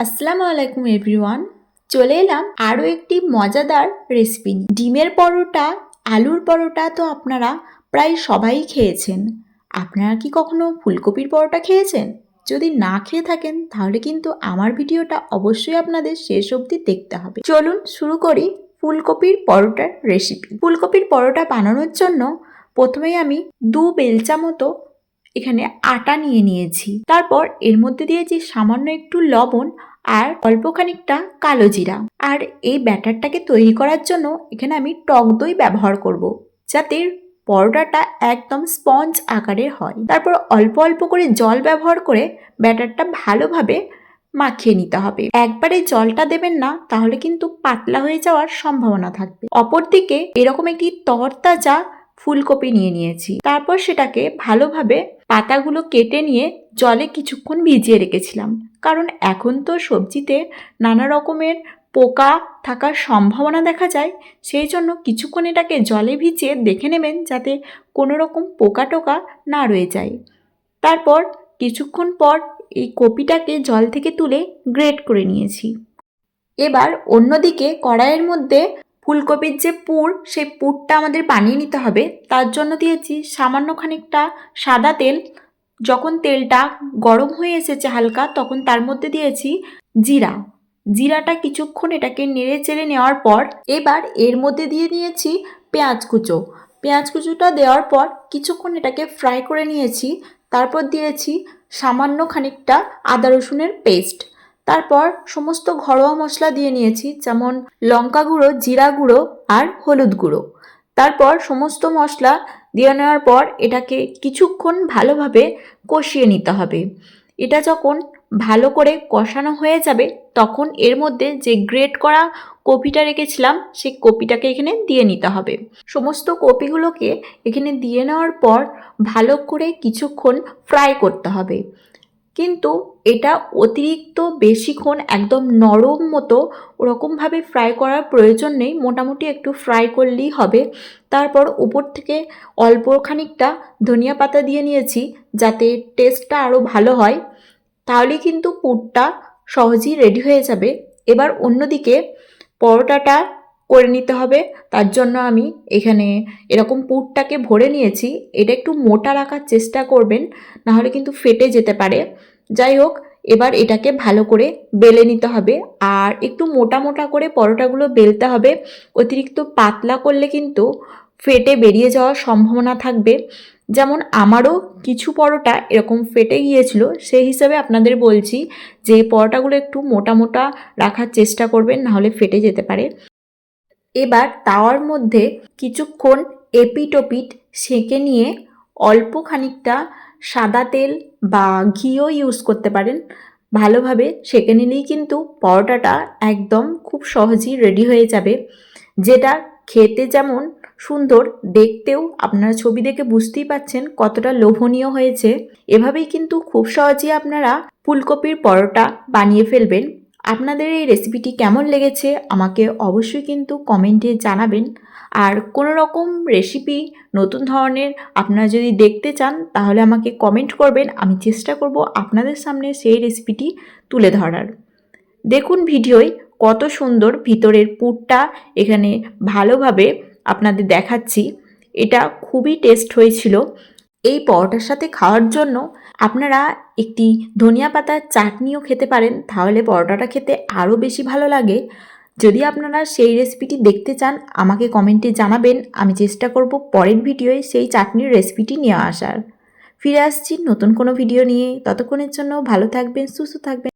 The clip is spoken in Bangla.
আসসালামু আলাইকুম এভরিওয়ান। চলে এলাম আরও একটি মজাদার রেসিপি ডিমের পরোটা, আলুর পরোটা তো আপনারা প্রায় সবাই খেয়েছেন। আপনারা কি কখনো ফুলকপির পরোটা খেয়েছেন? যদি না খেয়ে থাকেন, তাহলে কিন্তু আমার ভিডিওটা অবশ্যই আপনাদের শেষ অবধি দেখতে হবে। চলুন শুরু করি ফুলকপির পরোটার রেসিপি ফুলকপির পরোটা বানানোর জন্য প্রথমেই আমি দু বেলচা মতো এখানে আটা নিয়ে নিয়েছি। তারপর এর মধ্যে দিয়েছি সামান্য একটু লবণ আর অল্প খানিকটা কালো জিরা। আর এই ব্যাটারটাকে তৈরি করার জন্য এখানে আমি টক দই ব্যবহার করব। যাতে পরোটাটা একদম স্পঞ্জ আকারের হয়। তারপর অল্প অল্প করে জল ব্যবহার করে ব্যাটারটা ভালোভাবে মাখিয়ে নিতে হবে। একবারে জলটা দেবেন না, তাহলে কিন্তু পাতলা হয়ে যাওয়ার সম্ভাবনা থাকবে। অপরদিকে এরকম একটি তরতাজা ফুলকপি নিয়ে নিয়েছি। তারপর সেটাকে ভালোভাবে পাতাগুলো কেটে নিয়ে জলে কিছুক্ষণ ভিজিয়ে রেখেছিলাম। কারণ এখন তো সবজিতে নানা রকমের পোকা থাকার সম্ভাবনা দেখা যায়, সেই জন্য কিছুক্ষণ এটাকে জলে ভিজিয়ে দেখে নেবেন যাতে কোনো রকম পোকা টোকা না রয়ে যায়। তারপর কিছুক্ষণ পর এই কপিটাকে জল থেকে তুলে গ্রেট করে নিয়েছি। এবার অন্যদিকে কড়াইয়ের মধ্যে ফুলকপির যে পুর, সেই পুরটা আমাদের বানিয়ে নিতে হবে। তার জন্য দিয়েছি সামান্য খানিকটা সাদা তেল। যখন তেলটা গরম হয়ে এসেছে হালকা, তখন তার মধ্যে দিয়েছি জিরা। জিরাটা কিছুক্ষণ এটাকে নেড়ে চেড়ে নেওয়ার পর, এবার এর মধ্যে দিয়ে দিয়েছি পেঁয়াজ কুচো। পেঁয়াজ কুচোটা দেওয়ার পর কিছুক্ষণ এটাকে ফ্রাই করে নিয়েছি। তারপর দিয়েছি সামান্য খানিকটা আদা রসুনের পেস্ট। তারপর সমস্ত ঘরোয়া মশলা দিয়ে নিয়েছি, যেমন লঙ্কা গুঁড়ো, জিরা গুঁড়ো আর হলুদ গুঁড়ো। তারপর সমস্ত মশলা দিয়ে নেওয়ার পর এটাকে কিছুক্ষণ ভালোভাবে কষিয়ে নিতে হবে। এটা যখন ভালো করে কষানো হয়ে যাবে, তখন এর মধ্যে যে গ্রেট করা কপিটা রেখেছিলাম, সেই কপিটাকে এখানে দিয়ে নিতে হবে। সমস্ত কপিগুলোকে এখানে দিয়ে নেওয়ার পর ভালো করে কিছুক্ষণ ফ্রাই করতে হবে। কিন্তু এটা অতিরিক্ত বেশিক্ষণ একদম নরম মতো ওরকমভাবে ফ্রাই করার প্রয়োজন নেই। মোটামুটি একটু ফ্রাই করলেই হবে। তারপর উপর থেকে অল্প খানিকটা ধনিয়া পাতা দিয়ে নিয়েছি যাতে টেস্টটা আরও ভালো হয়। তাহলে কিন্তু পুরটা সহজেই রেডি হয়ে যাবে। এবার অন্যদিকে পরোটাটা করে নিতে হবে। তার জন্য আমি এখানে এরকম পুরটাকে ভরে নিয়েছি। এটা একটু মোটা রাখার চেষ্টা করবেন, নাহলে কিন্তু ফেটে যেতে পারে। যাই হোক এবার এটাকে ভালো করে বেলে নিতে হবে। আর একটু মোটা মোটা করে পরোটাগুলো বেলতে হবে। অতিরিক্ত পাতলা করলে কিন্তু ফেটে বেরিয়ে যাওয়ার সম্ভাবনা থাকবে। যেমন আমারও কিছু পরোটা এরকম ফেটে গিয়েছিল, সেই হিসাবে আপনাদের বলছি যে পরোটাগুলো একটু মোটা মোটা রাখার চেষ্টা করবেন, নাহলে ফেটে যেতে পারে। এবার তাওয়ার মধ্যে কিছুক্ষণ এপিটোপিট সেঁকে নিয়ে অল্প খানিকটা সাদা তেল বা ঘিও ইউজ করতে পারেন। ভালোভাবে সেঁকে নিলেই কিন্তু পরোটাটা একদম খুব সহজেই রেডি হয়ে যাবে। যেটা খেতে যেমন সুন্দর, দেখতেও আপনারা ছবি দেখে বুঝতেই পাচ্ছেন কতটা লোভনীয় হয়েছে। এভাবেই কিন্তু খুব সহজেই আপনারা ফুলকপির পরোটা বানিয়ে ফেলবেন। আপনাদের এই রেসিপিটি কেমন লেগেছে আমাকে অবশ্যই কিন্তু কমেন্টে জানাবেন। আর কোনো রকম রেসিপি নতুন ধরনের আপনারা যদি দেখতে চান, তাহলে আমাকে কমেন্ট করবেন। আমি চেষ্টা করব আপনাদের সামনে সেই রেসিপিটি তুলে ধরার। দেখুন ভিডিওয় কত সুন্দর ভিতরের পুরটা এখানে ভালোভাবে আপনাদের দেখাচ্ছি। এটা খুবই টেস্ট হয়েছিল। এই পরোটার সাথে খাওয়ার জন্য আপনারা একটি ধনিয়া পাতার চাটনিও খেতে পারেন। তাহলে পরোটাটা খেতে আরও বেশি ভালো লাগে। যদি আপনারা সেই রেসিপিটি দেখতে চান, আমাকে কমেন্টে জানাবেন। আমি চেষ্টা করব পরের ভিডিওয়ে সেই চাটনির রেসিপিটি নিয়ে আসার। ফিরে আসছি নতুন কোনো ভিডিও নিয়ে। ততক্ষণের জন্য ভালো থাকবেন, সুস্থ থাকবেন।